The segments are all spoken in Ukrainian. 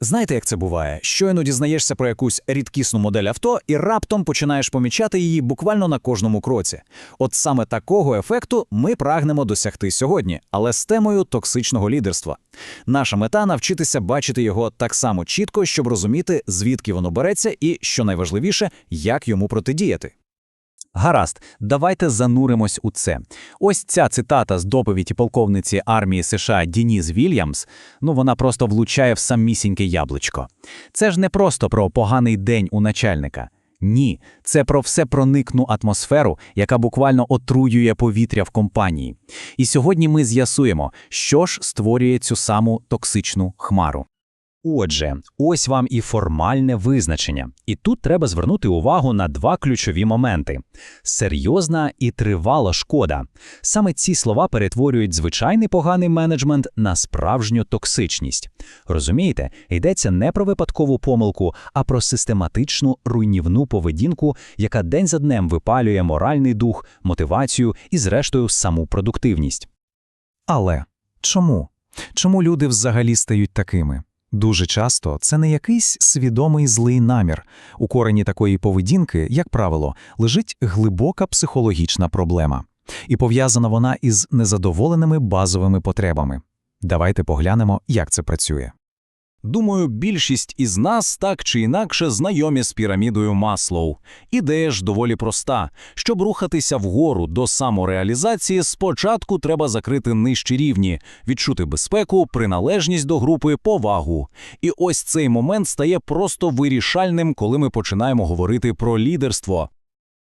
Знаєте, як це буває? Щойно дізнаєшся про якусь рідкісну модель авто і раптом починаєш помічати її буквально на кожному кроці. От саме такого ефекту ми прагнемо досягти сьогодні, але з темою токсичного лідерства. Наша мета навчитися бачити його так само чітко, щоб розуміти, звідки воно береться, і, що найважливіше, як йому протидіяти. Гаразд, давайте зануримось у це. Ось ця цитата з доповіді полковниці армії США Дініс Вільямс, ну вона просто влучає в самісіньке яблучко. Це ж не просто про поганий день у начальника. Ні, це про всепроникну атмосферу, яка буквально отруює повітря в компанії. І сьогодні ми з'ясуємо, що ж створює цю саму токсичну хмару. Отже, ось вам і формальне визначення. І тут треба звернути увагу на два ключові моменти: серйозна і тривала шкода. Саме ці слова перетворюють звичайний поганий менеджмент на справжню токсичність. Розумієте, йдеться не про випадкову помилку, а про систематичну руйнівну поведінку, яка день за днем випалює моральний дух, мотивацію і, зрештою, саму продуктивність. Але чому? Чому люди взагалі стають такими? Дуже часто це не якийсь свідомий злий намір. У корені такої поведінки, як правило, лежить глибока психологічна проблема. І пов'язана вона із незадоволеними базовими потребами. Давайте поглянемо, як це працює. Думаю, більшість із нас так чи інакше знайомі з пірамідою Маслоу. Ідея ж доволі проста. Щоб рухатися вгору до самореалізації, спочатку треба закрити нижчі рівні, відчути безпеку, приналежність до групи, повагу. І ось цей момент стає просто вирішальним, коли ми починаємо говорити про лідерство.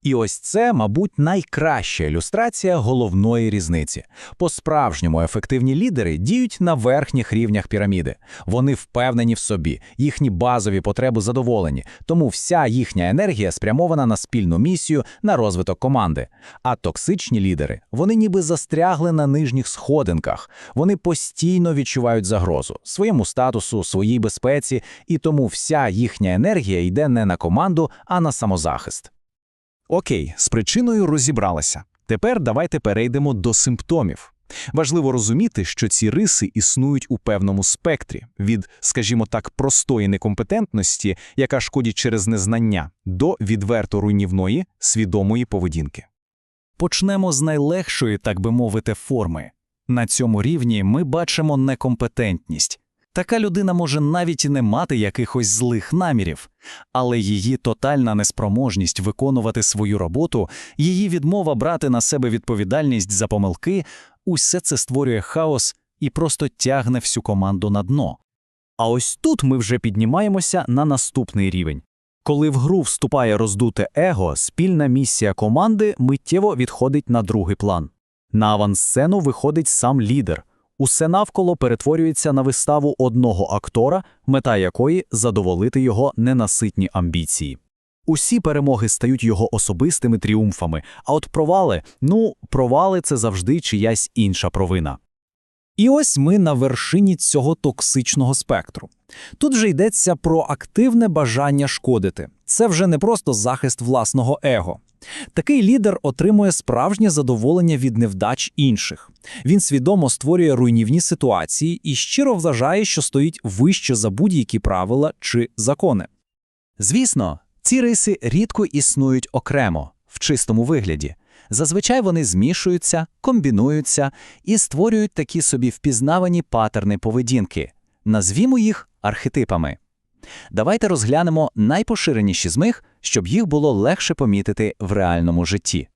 І ось це, мабуть, найкраща ілюстрація головної різниці. По-справжньому ефективні лідери діють на верхніх рівнях піраміди. Вони впевнені в собі, їхні базові потреби задоволені, тому вся їхня енергія спрямована на спільну місію, на розвиток команди. А токсичні лідери, вони ніби застрягли на нижніх сходинках. Вони постійно відчувають загрозу своєму статусу, своїй безпеці, і тому вся їхня енергія йде не на команду, а на самозахист. Окей, з причиною розібралися. Тепер давайте перейдемо до симптомів. Важливо розуміти, що ці риси існують у певному спектрі від, скажімо так, простої некомпетентності, яка шкодить через незнання, до відверто руйнівної, свідомої поведінки. Почнемо з найлегшої, так би мовити, форми. На цьому рівні ми бачимо некомпетентність. Така людина може навіть і не мати якихось злих намірів, але її тотальна неспроможність виконувати свою роботу, її відмова брати на себе відповідальність за помилки усе це створює хаос і просто тягне всю команду на дно. А ось тут ми вже піднімаємося на наступний рівень. Коли в гру вступає роздуте его, спільна місія команди миттєво відходить на другий план. На авансцену виходить сам лідер. Усе навколо перетворюється на виставу одного актора, мета якої задоволити його ненаситні амбіції. Усі перемоги стають його особистими тріумфами, а от провали, ну, провали це завжди чиясь інша провина. І ось ми на вершині цього токсичного спектру. Тут же йдеться про активне бажання шкодити. Це вже не просто захист власного его. Такий лідер отримує справжнє задоволення від невдач інших. Він свідомо створює руйнівні ситуації і щиро вважає, що стоїть вище за будь-які правила чи закони. Звісно, ці риси рідко існують окремо, в чистому вигляді. Зазвичай вони змішуються, комбінуються і створюють такі собі впізнавані патерни поведінки. Назвімо їх архетипами. Давайте розглянемо найпоширеніші з них, щоб їх було легше помітити в реальному житті.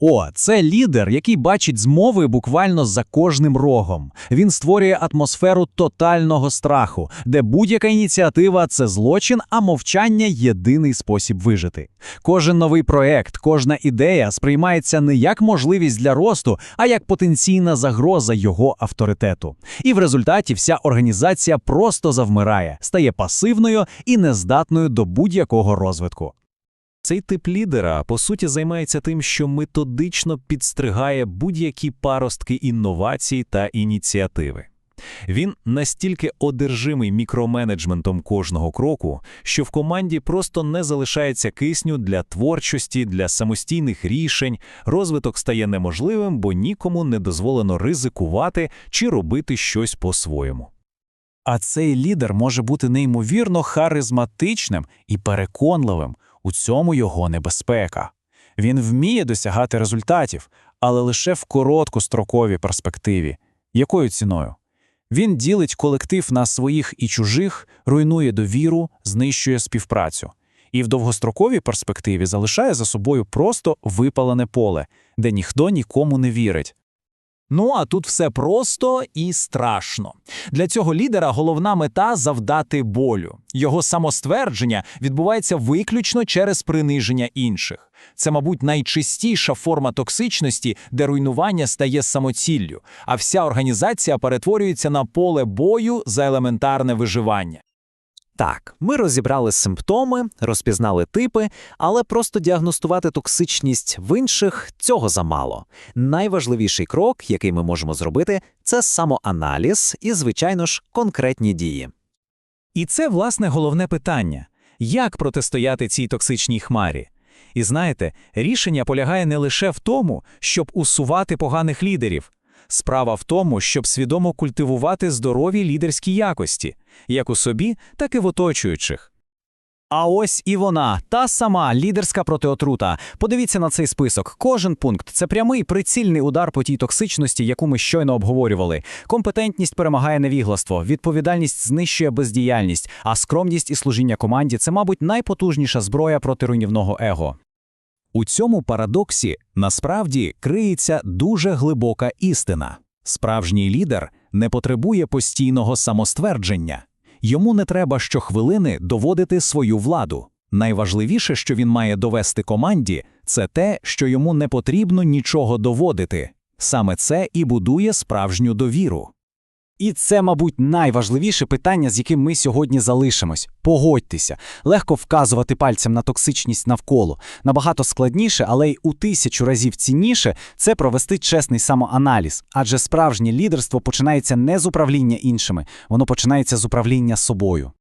О, це лідер, який бачить змови буквально за кожним рогом. Він створює атмосферу тотального страху, де будь-яка ініціатива це злочин, а мовчання єдиний спосіб вижити. Кожен новий проект, кожна ідея сприймається не як можливість для росту, а як потенційна загроза його авторитету. І в результаті вся організація просто завмирає, стає пасивною і нездатною до будь-якого розвитку. Цей тип лідера, по суті, займається тим, що методично підстригає будь-які паростки інновацій та ініціативи. Він настільки одержимий мікроменеджментом кожного кроку, що в команді просто не залишається кисню для творчості, для самостійних рішень, розвиток стає неможливим, бо нікому не дозволено ризикувати чи робити щось по-своєму. А цей лідер може бути неймовірно харизматичним і переконливим. У цьому його небезпека. Він вміє досягати результатів, але лише в короткостроковій перспективі. Якою ціною? Він ділить колектив на своїх і чужих, руйнує довіру, знищує співпрацю. І в довгостроковій перспективі залишає за собою просто випалене поле, де ніхто нікому не вірить. Ну а тут все просто і страшно. Для цього лідера головна мета завдати болю. Його самоствердження відбувається виключно через приниження інших. Це, мабуть, найчистіша форма токсичності, де руйнування стає самоціллю, а вся організація перетворюється на поле бою за елементарне виживання. Так, ми розібрали симптоми, розпізнали типи, але просто діагностувати токсичність в інших цього замало. Найважливіший крок, який ми можемо зробити, це самоаналіз і, звичайно ж, конкретні дії. І це, власне, головне питання як протистояти цій токсичній хмарі? І знаєте, рішення полягає не лише в тому, щоб усувати поганих лідерів. Справа в тому, щоб свідомо культивувати здорові лідерські якості, як у собі, так і в оточуючих. А ось і вона, та сама лідерська протиотрута. Подивіться на цей список. Кожен пункт це прямий прицільний удар по тій токсичності, яку ми щойно обговорювали. Компетентність перемагає невігластво, відповідальність знищує бездіяльність, а скромність і служіння команді це, мабуть, найпотужніша зброя проти руйнівного его. У цьому парадоксі насправді криється дуже глибока істина. Справжній лідер не потребує постійного самоствердження. Йому не треба щохвилини доводити свою владу. Найважливіше, що він має довести команді, це те, що йому не потрібно нічого доводити. Саме це і будує справжню довіру. І це, мабуть, найважливіше питання, з яким ми сьогодні залишимось. Погодьтеся, легко вказувати пальцем на токсичність навколо. Набагато складніше, але й у тисячу разів цінніше це провести чесний самоаналіз. Адже справжнє лідерство починається не з управління іншими, воно починається з управління собою.